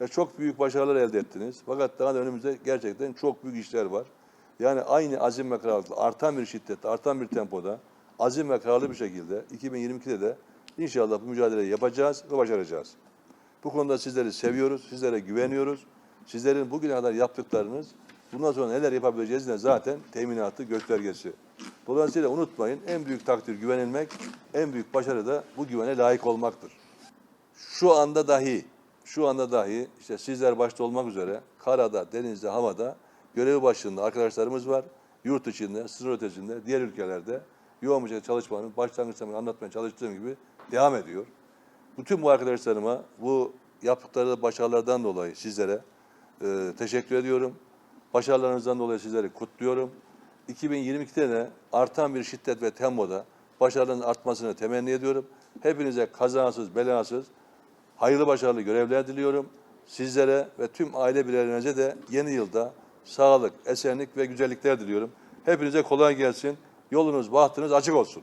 ve çok büyük başarılar elde ettiniz. Fakat daha da önümüzde gerçekten çok büyük işler var. Yani aynı azim ve kararlılıkla artan bir şiddette, artan bir tempoda, azim ve kararlı bir şekilde 2022'de de inşallah bu mücadeleyi yapacağız ve başaracağız. Bu konuda sizleri seviyoruz, sizlere güveniyoruz. Sizlerin bugüne kadar yaptıklarınız bundan sonra neler yapabileceğiz de zaten teminatı, göstergesi. Dolayısıyla unutmayın en büyük takdir güvenilmek, en büyük başarı da bu güvene layık olmaktır. Şu anda dahi, şu anda dahi işte sizler başta olmak üzere karada, denizde, havada görevi başında arkadaşlarımız var. Yurt içinde, sınır ötesinde, diğer ülkelerde yoğun bir şekilde çalışmanın başlangıçta anlatmaya çalıştığım gibi devam ediyor. Bütün bu arkadaşlarıma bu yaptıkları başarılardan dolayı sizlere e, teşekkür ediyorum. Başarılarınızdan dolayı sizleri kutluyorum. 2022'de de artan bir şiddet ve tempoda başarıların artmasını temenni ediyorum. Hepinize kazasız, belasız, hayırlı başarılı görevler diliyorum. Sizlere ve tüm aile bireylerinize de yeni yılda sağlık, esenlik ve güzellikler diliyorum. Hepinize kolay gelsin. Yolunuz, bahtınız açık olsun.